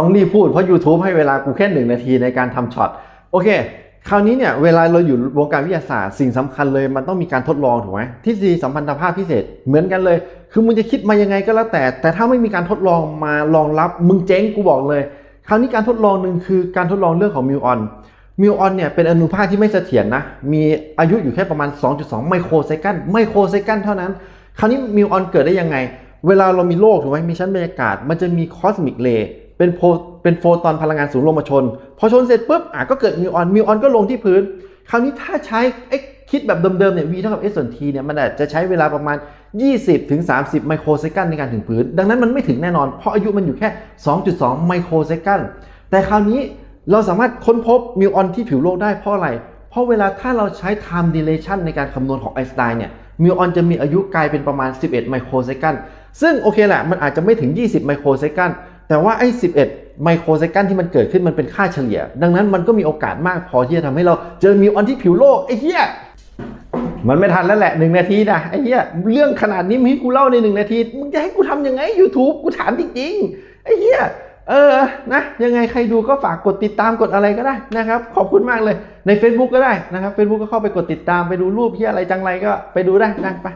ต้องรีบพูดเพราะ YouTube ให้เวลากูแค่หนึ่งนาทีในการทำช็อตโอเค คราวนี้เนี่ยเวลาเราอยู่วงการวิทยาศาสตร์สิ่งสำคัญเลยมันต้องมีการทดลองถูกไหมทฤษฎีสัมพันธภาพพิเศษเหมือนกันเลย คือมึงจะคิดมายังไงก็แล้วแต่ แต่ถ้าไม่มีการทดลองมารองรับมึงเจ๊งกูบอกเลย คราวนี้การทดลองหนึ่งคือการทดลองเรื่องของมิวออนมิวออนเนี่ยเป็นอนุภาคที่ไม่เสถียรนะ มีอายุอยู่แค่ประมาณ 2.2 ไมโครเซกันไมโครเซกันเท่านั้น คราวนี้มิวออนเกิดได้ยังไง เวลาเรามีโลกถูกไหมมีชั้นบรรยากาศ มันจะมีคอสมิกเรย์ เป็นโฟเป็นโฟตอนพลังงานสูงลงมาชน พอชนเสร็จปุ๊บอะก็เกิดมิวออนมิวออนก็ลงที่พื้น คราวนี้ถ้าใช้เอ๊ะคิดแบบเดิมๆเนี่ย v เท่ากับ s ส่วน t เนี่ยมันอาจจะใช้เวลาประมาณ 20ถึง30 ไมโครเซกันในการถึงพื้น ดังนั้นมันไม่ถึงแน่นอน เพราะอายุมันอยู่แค่ 2.2 ไมโครเซกันแต่คราวนี้เราสามารถค้นพบมิวออนที่ผิวโลกได้เพราะอะไร เพราะเวลาถ้าเราใช้ time dilation ในการคำนวณของไอน์สไตน์เนี่ยมิวออนจะมีอายุกลายเป็นประมาณ 11 ไมโครเซกันซึ่งโอเคแหละมันอาจจะไม่ถึง 20 ไมโครเซกัน แต่ว่าไอ้ 11 ไมโครเซกันที่มันเกิดขึ้นมันเป็นค่าเฉลี่ย ดังนั้นมันก็มีโอกาสมากพอที่จะทำให้เราเจอมิวออนที่ผิวโลกไอ้เหี้ยมันไม่ทันแล้วแหละหนึ่งนาทีนะไอ้เหี้ยเรื่องขนาดนี้มึงให้กูเล่าในหนึ่งนาทีมึงจะให้กูทำยังไง YouTube กูถามจริงๆไอ้เหี้ยเออนะยังไงใครดูก็ฝากกดติดตามกดอะไรก็ได้นะครับ ขอบคุณมากเลยใน Facebook ก็ได้นะครับ Facebook ก็เข้าไปกดติดตามไปดูรูปที่อะไรจังไรก็ไปดูได้นะไป